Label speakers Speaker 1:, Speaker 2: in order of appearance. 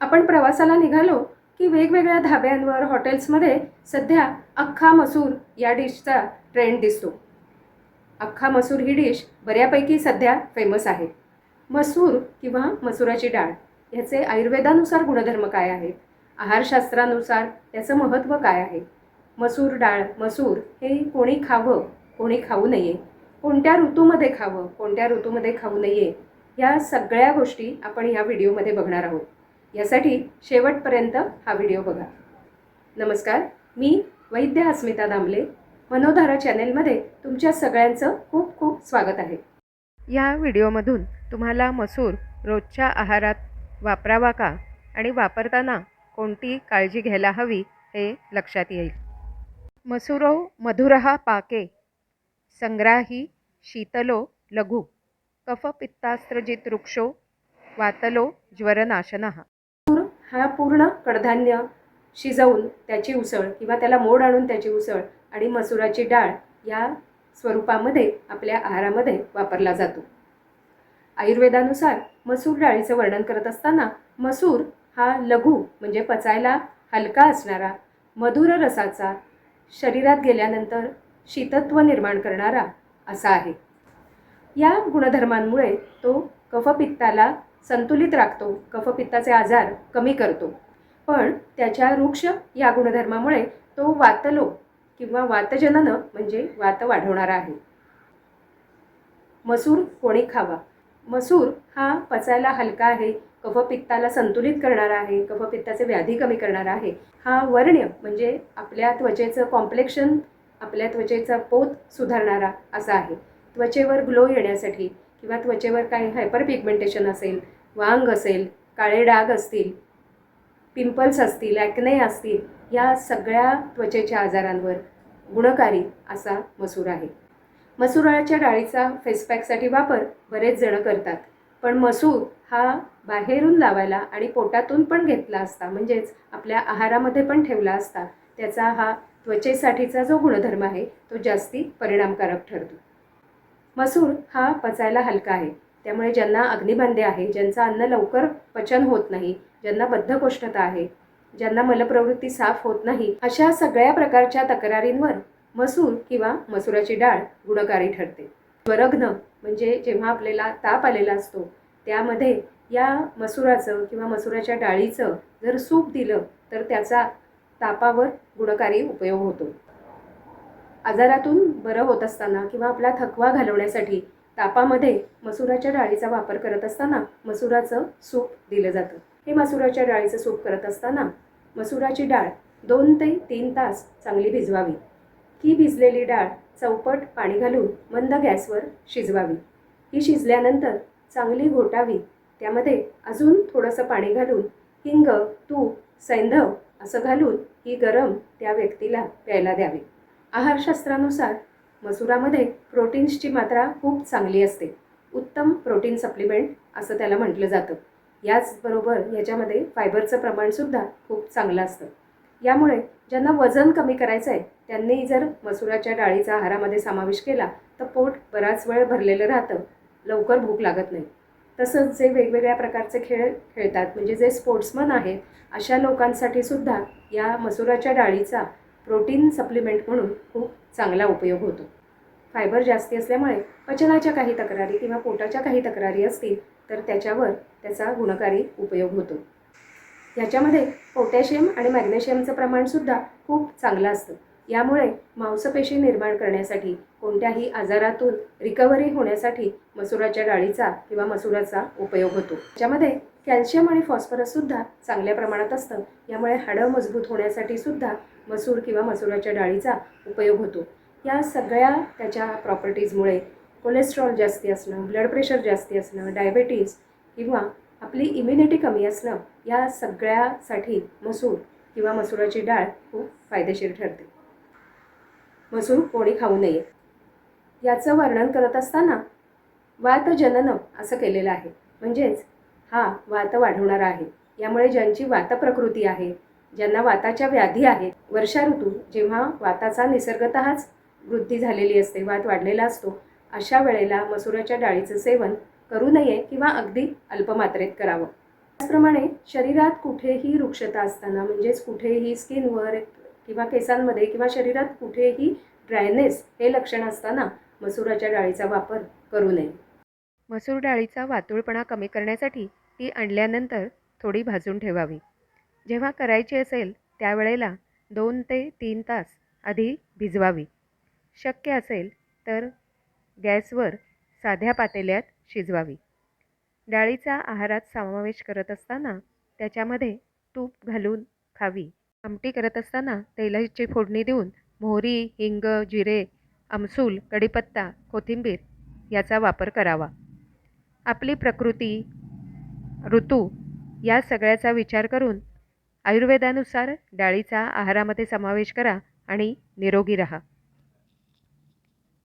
Speaker 1: आपण प्रवासाला निघालो की वेगवेगळ्या धाब्यांवर हॉटेल्समध्ये सध्या अख्खा मसूर या डिशचा ट्रेंड दिसतो. अख्खा मसूर ही डिश बऱ्यापैकी सध्या फेमस आहे. मसूर किंवा मसुराची डाळ ह्याचे आयुर्वेदानुसार गुणधर्म काय आहेत? आहारशास्त्रानुसार त्याचं महत्त्व काय आहे? मसूर डाळ मसूर हे कोणी खावं कोणी खाऊ नये? कोणत्या ऋतूमध्ये खावं कोणत्या ऋतूमध्ये खाऊ नये? या सगळ्या गोष्टी आपण या व्हिडिओमध्ये बघणार आहोत. यासाठी शेवटपर्यंत हा व्हिडिओ बघा. नमस्कार मी वैद्य अस्मिता दामले मनोधारा चॅनेलमध्ये तुमच्या सगळ्यांचं खूप खूप स्वागत आहे. या व्हिडिओमधून तुम्हाला मसूर रोजच्या आहारात वापरावा का आणि वापरताना कोणती काळजी घ्यायला हवी हे लक्षात येईल. मसुरो मधुरहा पाके संग्राही शीतलो लघु कफपित्तास्त्रजित वृक्षो वातलो ज्वरनाशनः. हा पूर्ण कडधान्य शिजवून त्याची उसळ किंवा त्याला मोड आणून त्याची उसळ आणि मसुराची डाळ या स्वरूपामध्ये आपल्या आहारामध्ये वापरला जातो. आयुर्वेदानुसार मसूर डाळीचं वर्णन करत असताना मसूर हा लघु म्हणजे पचायला हलका असणारा मधुर रसाचा शरीरात गेल्यानंतर शीतत्व निर्माण करणारा असा आहे. या गुणधर्मांमुळे तो कफपित्ताला संतुलित राखतो कफपित्ताचे आजार कमी करतो. पण त्याच्या वृक्ष या गुणधर्मामुळे तो वातलो किंवा वातजननं म्हणजे वात वाढवणारा आहे. मसूर कोणी खावा? मसूर हा पचायला हलका आहे कफपित्ताला संतुलित करणारा आहे कफपित्ताचे व्याधी कमी करणारा आहे. हा वर्ण्य म्हणजे आपल्या त्वचेचं कॉम्प्लेक्शन आपल्या त्वचेचा पोत सुधारणारा असा आहे. त्वचेवर ग्लो येण्यासाठी किंवा त्वचेवर काही हायपर पिगमेंटेशन असेल वांग असेल काळे डाग असतील पिंपल्स असतील ॲक्ने असतील या सगळ्या त्वचेच्या आजारांवर गुणकारी असा मसूर आहे. मसुराच्या डाळीचा फेसपॅकसाठी वापर बरेच जण करतात पण मसूर हा बाहेरून लावायला आणि पोटातून पण घेतला असता म्हणजेच आपल्या आहारामध्ये पण ठेवला असता त्याचा हा त्वचेसाठीचा जो गुणधर्म आहे तो जास्ती परिणामकारक ठरतो. मसूर हा पचायला हलका आहे. त्यामुळे ज्यांना अग्निबांधे आहे ज्यांचं अन्न लवकर पचन होत नाही ज्यांना बद्धकोष्ठता आहे ज्यांना मलप्रवृत्ती साफ होत नाही अशा सगळ्या प्रकारच्या तक्रारींवर मसूर किंवा मसुराची डाळ गुणकारी ठरते. स्वरघ्न म्हणजे जेव्हा आपल्याला ताप आलेला असतो त्यामध्ये या मसुराचं किंवा मसुराच्या डाळीचं जर सूप दिलं तर त्याचा तापावर गुणकारी उपयोग होतो. आजारातून बरं होत असताना किंवा आपला थकवा घालवण्यासाठी तापामध्ये मसुराच्या डाळीचा वापर करत असताना मसुराचं सूप दिलं जातं. हे मसुराच्या डाळीचं सूप करत असताना मसुराची डाळ दोन ते तीन तास चांगली भिजवावी. ही भिजलेली डाळ चौपट पाणी घालून मंद गॅसवर शिजवावी. ही शिजल्यानंतर चांगली घोटावी. त्यामध्ये अजून थोडंसं पाणी घालून हिंग तूप सैंधव असं घालून ही गरम त्या व्यक्तीला प्यायला द्यावी. आहारशास्त्रानुसार मसुरामध्ये प्रोटीन्सची मात्रा खूप चांगली असते. उत्तम प्रोटीन सप्लिमेंट असं त्याला म्हटलं जातं. याचबरोबर याच्यामध्ये फायबरचं प्रमाणसुद्धा खूप चांगलं असतं. यामुळे ज्यांना वजन कमी करायचं आहे त्यांनी जर मसुराच्या डाळीचा आहारामध्ये समावेश केला तर पोट बराच वेळ भरलेलं राहतं. लवकर भूक लागत नाही. तसंच जे वेगवेगळ्या प्रकारचे खेळ खेळतात म्हणजे जे स्पोर्ट्समन आहेत अशा लोकांसाठी सुद्धा या मसुराच्या डाळीचा प्रोटीन सप्लिमेंट म्हणून खूप चांगला उपयोग होतो. फायबर जास्ती असल्यामुळे पचनाच्या काही तक्रारी किंवा पोटाच्या काही तक्रारी असतील तर त्याच्यावर त्याचा गुणकारी उपयोग होतो. ह्याच्यामध्ये पोटॅशियम आणि मॅग्नेशियमचं प्रमाणसुद्धा खूप चांगलं असतं. यामुळे मांसपेशी निर्माण करण्यासाठी कोणत्याही आजारातून रिकव्हरी होण्यासाठी मसुराच्या डाळीचा किंवा मसुराचा उपयोग होतो. त्याच्यामध्ये कॅल्शियम आणि फॉस्फरससुद्धा चांगल्या प्रमाणात असतं. यामुळे हाडं मजबूत होण्यासाठी सुद्धा मसूर किंवा मसुराच्या डाळीचा उपयोग होतो. या सगळ्या त्याच्या प्रॉपर्टीजमुळे कोलेस्ट्रॉल जास्ती असणं ब्लड प्रेशर जास्ती असणं डायबेटीज किंवा आपली इम्युनिटी कमी असणं या सगळ्यासाठी मसूर किंवा मसुराची डाळ खूप फायदेशीर ठरते. मसूर कोणी खाऊ नये. याचं वर्णन करत असताना वातजननं असं केलेलं आहे. म्हणजेच हा वात वाढवणारा आहे. यामुळे ज्यांची वात प्रकृती आहे ज्यांना वाताच्या व्याधी आहेत वर्षा ऋतू जेव्हा वाताचा निसर्गतःच वृद्धी झालेली असते वात वाढलेला असतो अशा वेळेला मसुराच्या डाळीचं सेवन करू नये किंवा अगदी अल्पमात्रेत करावं. त्याचप्रमाणे शरीरात कुठेही वृक्षता असताना म्हणजेच कुठेही स्किनवर किंवा केसांमध्ये किंवा शरीरात कुठेही ड्रायनेस हे लक्षण असताना मसुराच्या डाळीचा वापर करू नये. मसूर डाळीचा वातुळपणा कमी करण्यासाठी ती आणल्यानंतर थोडी भाजून ठेवावी. जेव्हा करायची असेल त्यावेळेला दोन ते तीन तास आधी भिजवावी. शक्य असेल तर गॅसवर साध्या पातेल्यात शिजवावी. डाळीचा आहारात समावेश करत असताना त्याच्यामध्ये तूप घालून खावी. आमटी करत असताना तेलाची फोडणी देऊन मोहरी हिंग जिरे आमसूल कढीपत्ता कोथिंबीर याचा वापर करावा. आपली प्रकृती ऋतू या सगळ्याचा विचार करून आयुर्वेदानुसार डाळीचा आहारामध्ये समावेश करा आणि निरोगी राहा.